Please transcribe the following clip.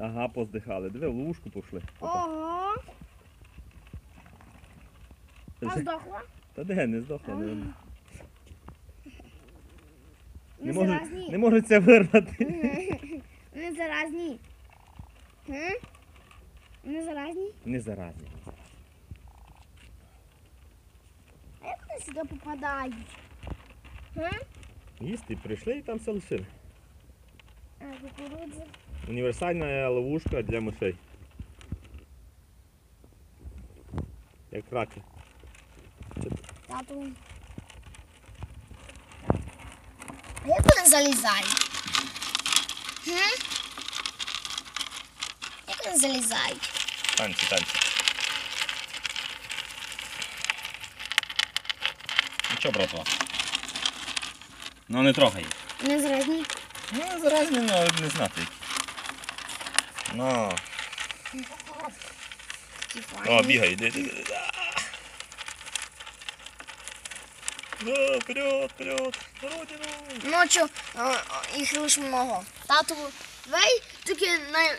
Ага, поздихали. Диви, в ловушку пішли. Ого. А здохла? Та де, не здохла. Не, не, Не можуть, не можуть це вирвати. Не заразні. М? Не заразні? Не заразні. А як вони сюди попадають? М? Їсти прийшли і там все лишили. Кукурудза. Універсальна ловушка для мишей. Як раки. Тату. А як вони залізають? Як вони залізають? Танці, танці. Нічого, братва. Ну не трогай їх. Не заразні. Ну, зараз він не знати. Ну. О, бігай, йди, йди, йди. Да, вперед, вперед, на родину. Ночі е, їх лише много. Тату, вей, тільки на,